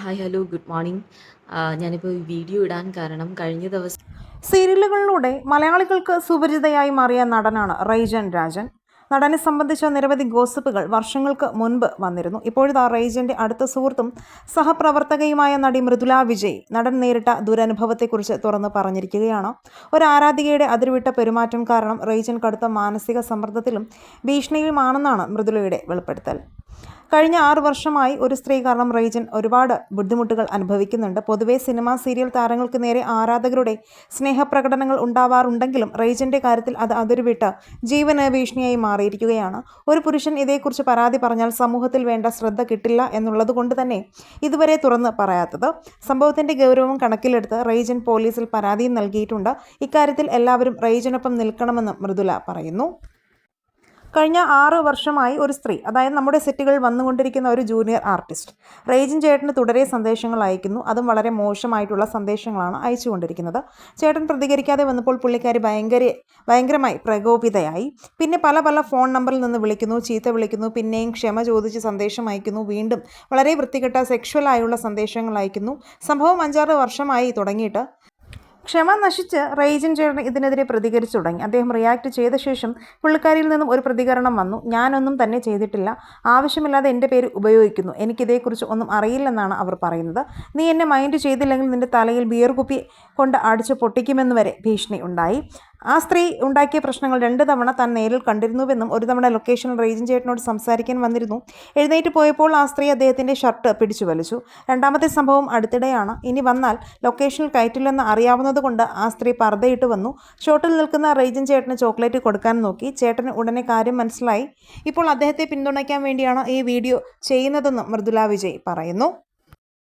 Hi hello good morning. ഞാനിപ്പോൾ video ഇടാൻ കാരണം കഴിഞ്ഞ ദിവസം സീരിയലുകളിലൂടെ മലയാളികൾക്ക് സുപരിചിതയായി മാറിയ നടനാണ് റൈജൻ രാജൻ. നടനെ സംബന്ധിച്ച നിരവധി ഗോസിപ്പുകൾ വർഷങ്ങൾക്ക് മുൻപ് വന്നിരുന്നു. ഇപ്പോഴിതാ റൈജന്റെ അടുത്ത സുഹൃത്തും സഹപ്രവർത്തകയുമായ നടി മൃദുല വിജയ് നടൻ നേരിട്ട ദുരനുഭവത്തെക്കുറിച്ച് തുറന്ന് പറഞ്ഞിരിക്കുകയാണ്. ഒരു ആരാധികയുടെ അതിർവിട്ട പെരുമാറ്റം കാരണം റൈജൻ കടുത്ത മാനസിക സമ്മർദ്ദത്തിലും ഭീഷണിയിലുമാണെന്നാണ് മൃദുലയുടെ വെളിപ്പെടുത്തൽ. കഴിഞ്ഞ ആറ് വർഷമായി ഒരു സ്ത്രീ കാരണം റേജൻ ഒരുപാട് ബുദ്ധിമുട്ടുകൾ അനുഭവിക്കുന്നുണ്ട്. പൊതുവേ സിനിമ സീരിയൽ താരങ്ങൾക്ക് നേരെ ആരാധകരുടെ സ്നേഹപ്രകടനങ്ങൾ ഉണ്ടാവാറുണ്ടെങ്കിലും റേജന്റെ കാര്യത്തിൽ അത് അതിരുവിട്ട് ജീവന് ഭീഷണിയായി മാറിയിരിക്കുകയാണ്. ഒരു പുരുഷൻ ഇതേക്കുറിച്ച് പരാതി പറഞ്ഞാൽ സമൂഹത്തിൽ വേണ്ട ശ്രദ്ധ കിട്ടില്ല എന്നുള്ളതുകൊണ്ട് തന്നെ ഇതുവരെ തുറന്ന് പറയാത്തത്. സംഭവത്തിന്റെ ഗൗരവം കണക്കിലെടുത്ത് റേജൻ പോലീസിൽ പരാതിയും നൽകിയിട്ടുണ്ട്. ഇക്കാര്യത്തിൽ എല്ലാവരും റേജനൊപ്പം നിൽക്കണമെന്ന് മൃദുല പറയുന്നു. കഴിഞ്ഞ ആറ് വർഷമായി ഒരു സ്ത്രീ അതായത് നമ്മുടെ സെറ്റുകളിൽ വന്നുകൊണ്ടിരിക്കുന്ന ഒരു ജൂനിയർ ആർട്ടിസ്റ്റ് റേജിൻ ചേട്ടന് തുടരെ സന്ദേശങ്ങൾ അയക്കുന്നു. അതും വളരെ മോശമായിട്ടുള്ള സന്ദേശങ്ങളാണ് അയച്ചുകൊണ്ടിരിക്കുന്നത്. ചേട്ടൻ പ്രതികരിക്കാതെ വന്നപ്പോൾ പുള്ളിക്കാരി ഭയങ്കര ഭയങ്കരമായി പ്രകോപിതയായി. പിന്നെ പല പല ഫോൺ നമ്പറിൽ നിന്ന് വിളിക്കുന്നു ചീത്ത വിളിക്കുന്നു പിന്നെയും ക്ഷമ ചോദിച്ച് സന്ദേശം അയക്കുന്നു വീണ്ടും വളരെ വൃത്തികെട്ട സെക്ഷൽ ആയുള്ള സന്ദേശങ്ങൾ അയക്കുന്നു. സംഭവം അഞ്ചാറ് വർഷമായി തുടങ്ങിയിട്ട് ക്ഷമ നശിച്ച് റേജൻ ചേട്ടൻ ഇതിനെതിരെ പ്രതികരിച്ചു തുടങ്ങി. അദ്ദേഹം റിയാക്ട് ചെയ്ത ശേഷം പുള്ളിക്കാരിയിൽ നിന്നും ഒരു പ്രതികരണം വന്നു. ഞാനൊന്നും തന്നെ ചെയ്തിട്ടില്ല. ആവശ്യമില്ലാതെ എന്റെ പേര് ഉപയോഗിക്കുന്നു. എനിക്കിതേക്കുറിച്ച് ഒന്നും അറിയില്ലെന്നാണ് അവർ പറയുന്നത്. നീ എന്നെ മൈൻഡ് ചെയ്തില്ലെങ്കിൽ നിന്റെ തലയിൽ ബിയർ കുപ്പി കൊണ്ട് അടിച്ച് പൊട്ടിക്കുമെന്ന് വരെ ഭീഷണി ഉണ്ടായി. ആ സ്ത്രീ ഉണ്ടാക്കിയ പ്രശ്നങ്ങൾ രണ്ട് തവണ താൻ നേരിൽ കണ്ടിരുന്നുവെന്നും ഒരു തവണ ലൊക്കേഷനിൽ റേജൻ ചേട്ടനോട് സംസാരിക്കാൻ വന്നിരുന്നു. എഴുന്നേറ്റ് പോയപ്പോൾ ആ സ്ത്രീ അദ്ദേഹത്തിന്റെ ഷർട്ട് പിടിച്ചു വലിച്ചു. രണ്ടാമത്തെ സംഭവം അടുത്തിടെയാണ്. ഇനി വന്നാൽ ലൊക്കേഷനിൽ കയറ്റില്ലെന്ന് അറിയാവുന്നതുകൊണ്ട് ആ സ്ത്രീ പർദ്ദയിട്ട് വന്നു. ഷോട്ടിൽ നിൽക്കുന്ന റേജൻ ചേട്ടന് ചോക്ലേറ്റ് കൊടുക്കാൻ നോക്കി. ചേട്ടന് ഉടനെ കാര്യം മനസ്സിലായി. ഇപ്പോൾ അദ്ദേഹത്തെ പിന്തുണയ്ക്കാൻ വേണ്ടിയാണ് ഈ വീഡിയോ ചെയ്യുന്നതെന്നും മൃദുല വിജയ് പറയുന്നു.